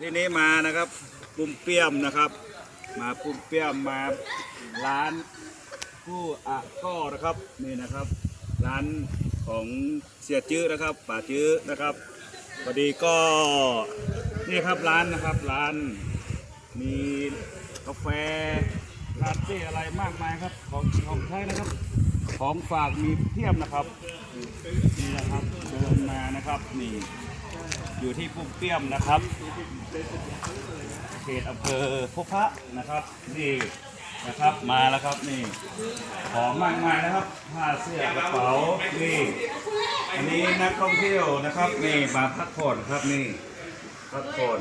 ที่นี้มานะครับปุ้มเปี้ยมนะครับ มาปุ้มเปี้ยมมาร้านผู้อะก็นะครับนี่นะครับ ร้านของเสียจื้อนะครับ ป่าจื้อนะครับพอดีก็นี่ครับร้านนะครับร้าน มีกาแฟลาเต้อะไรมากมายครับของของไทยนะครับ ของฝากมีเพียบนะครับนี่นะครับเดินมานะครับนี่ อยู่ที่ปุ้มเปี้ยมนะครับเขตอำเภอพบพระนะครับ นี่นะครับมาแล้วครับนี่ของมากมายนะครับผ้าเสื้อกระเป๋านี่อันนี้นักท่องเที่ยวนะครับนี่มาพักผ่อนครับนี่พักผ่อน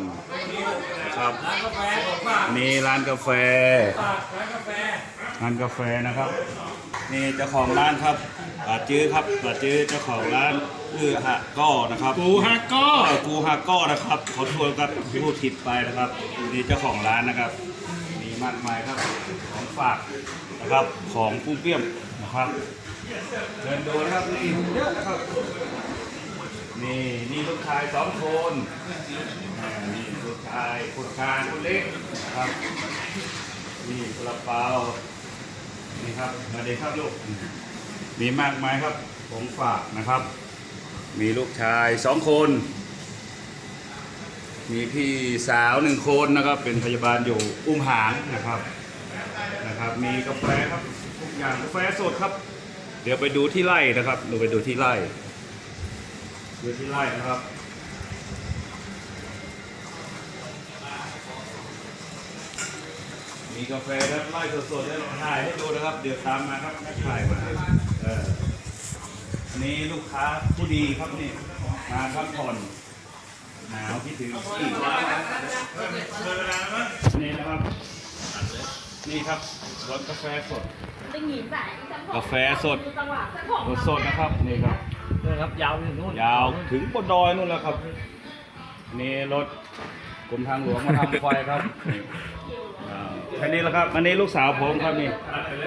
นะครับนี่ร้านกาแฟร้านกาแฟนะครับ นี่เจ้าของร้านครับ ป่าจื้อครับป่าจื้อเจ้าของร้านอือฮะก้อนะครับปูฮักก็ก็กูฮาก้อนะครับขอโทษครับพูดผิดไปนะครับนี่เจ้าของร้านนะครับ มีมากมายครับของฝากนะครับของปุ้มเปี้ยมนะครับเชิญดูนะครับนี่เยอะนะครับนี่นี่ลูกชายสองคนอ่านี่ลูกชายคนกลางคนเล็กนะครับนี่กระเป๋านี่ครับมาเด็กครับลูก มีมากมายครับของฝากนะครับ มีลูกชายสองคน มีพี่สาวหนึ่งคนนะครับ เป็นพยาบาลอยู่อุ้มหางนะครับนะครับ มีกาแฟครับทุกอย่างกาแฟสดครับ เดี๋ยวไปดูที่ไร่นะครับดูไปดูที่ไร่ดูที่ไร่นะครับมีกาแฟครับไร่สดๆแล้วถ่ายให้ดูนะครับ เดี๋ยวตามมาครับถ่ายมา นนี้ลูกค้าผู้ดีครับนี่มาพักผ่อนหนาวคิดถึงที่นี่นะครับ นี่ครับรสกาแฟสดได้ยินแบบกาแฟสดจังหวะเจ้าของรสสดนะครับนี่ครับนี่ครับยาวไปถึงนู่นยาวถึงบนดอยนู่นแล้วครับ นี่รถกรมทางหลวงมาทำไฟครับนี่อ่าแค่นี้แหละครับอันนี้ลูกสาวผมครับนี่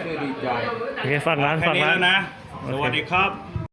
ชื่อดีใจโอเคฝากร้านแค่ฝากนี้ร้านแล้วนะโอเคสวัสดีครับ